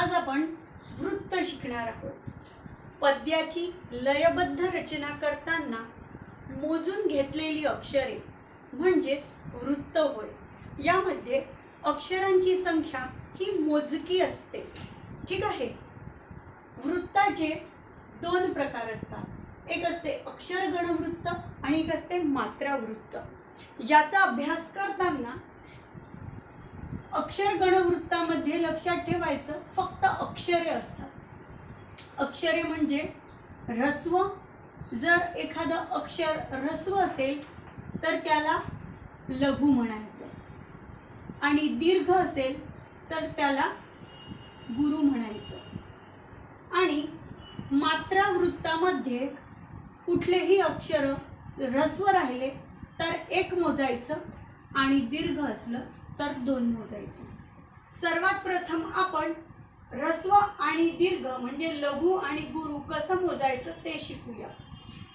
आज आपण वृत्त शिकणार आहोत. पद्याची लयबद्ध रचना करताना मोजून घेतलेली अक्षरे म्हणजेच वृत्त होय. यामध्ये अक्षरांची संख्या ही मोजकी असते. ठीक आहे? वृत्ताचे दोन प्रकार असतात. एक असते अक्षरगणवृत्त आणि एक असते मात्रा वृत्त याचा अभ्यास करताना अक्षर गणवृत्तामध्ये लक्षात ठेवायचं फक्त अक्षरे असतात. अक्षरे म्हणजे ऱ्हस्व जर एखादं अक्षर ऱ्हस्व असेल तर त्याला लघु म्हणायचं. आणि दीर्घ असेल तर त्याला गुरु म्हणायचं. आणि मात्रा वृत्तामध्ये कुठलेही अक्षर ह्रस्व राहिले तर एक मोजायचं आणि दीर्घ असलं तर दोन मोजायचे. सर्वात प्रथम आपण रस्व आणि दीर्घ म्हणजे लघु आणि गुरु कसं मोजायचं ते शिकूया.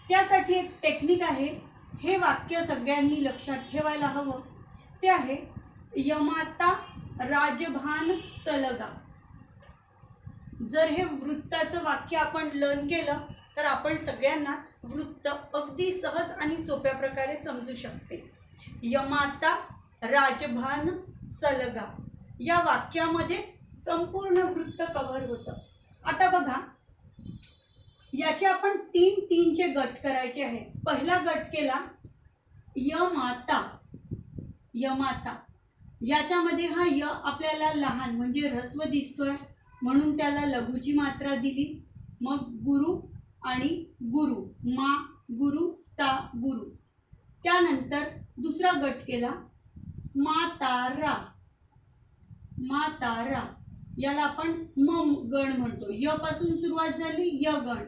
त्यासाठी एक टेक्निक आहे. हे वाक्य सगळ्यांनी लक्षात ठेवायला हवं. ते आहे यमाता राजभान सलगा. जर हे वृत्ताचं वाक्य आपण लर्न केलं तर आपण सगळ्यांनाच वृत्त अगदी सहज आणि सोप्या प्रकारे समजू शकते. यमाता राजभान सलगा. या वाक्यामध्येच संपूर्ण वृत्त कव्हर होतं. आता बघा याचे आपण तीन तीनचे गट करायचे आहे. पहिला गट केला यमाता. यमाता. याच्यामध्ये हा य आपल्याला लहान म्हणजे ह्रस्व दिसतोय. म्हणून त्याला लघुची मात्रा दिली. मग गुरु आणि गुरु. मा गुरु ता गुरु. त्यानंतर दुसरा गट केला मातारा. मातारा. याला आपण म गण म्हणतो. य पासून सुरुवात झाली य गण.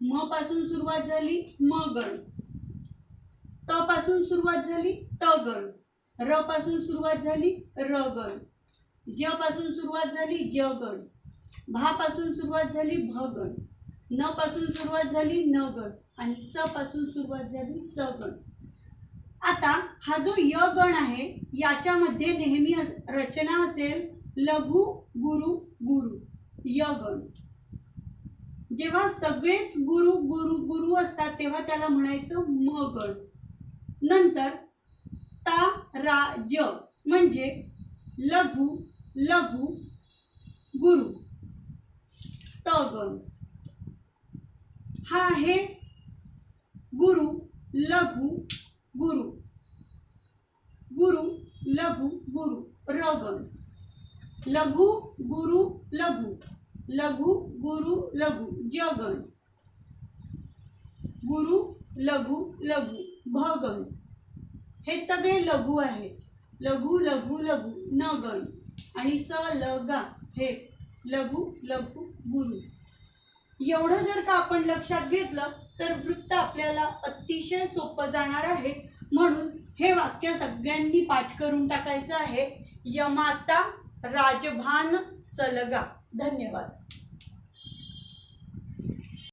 म पासून सुरुवात झाली म गण. त पासून सुरुवात झाली त गण. र पासून सुरुवात झाली र गण. ज पासून सुरुवात झाली ज गण. भा पासून सुरुवात झाली भ गण. न पासून सुरुवात झाली न गण. आणि स पासून सुरुवात झाली स गण. आता हा जो य गण आहे याच्यामध्ये नेहमी अस- रचना असेल लघु गुरु गुरु य गण जेव्हा सगळेच गुरु गुरु गुरु असतात तेव्हा त्याला म्हणायचं म गण नंतर ता रा ज म्हणजे लघु लघु गुरु त गण हा आहे गुरु लघु गुरु. गुरु लघु गुरु र लघु गुरु लघु. लघु गुरु लघु जगन गुरु लघु लघु भ हे सगळे लघु आहेत. लघु लघु लघु नगण आणि स लगा हे लघु लघु गुरु. एवढं जर का आपण लक्षात घेतलं तर वृत्त आपल्याला अतिशय सोपं जाणार आहे. म्हणून हे वाक्य सगळ्यांनी पाठ करून टाकायचं आहे. यमाता राजभान सलगा. धन्यवाद.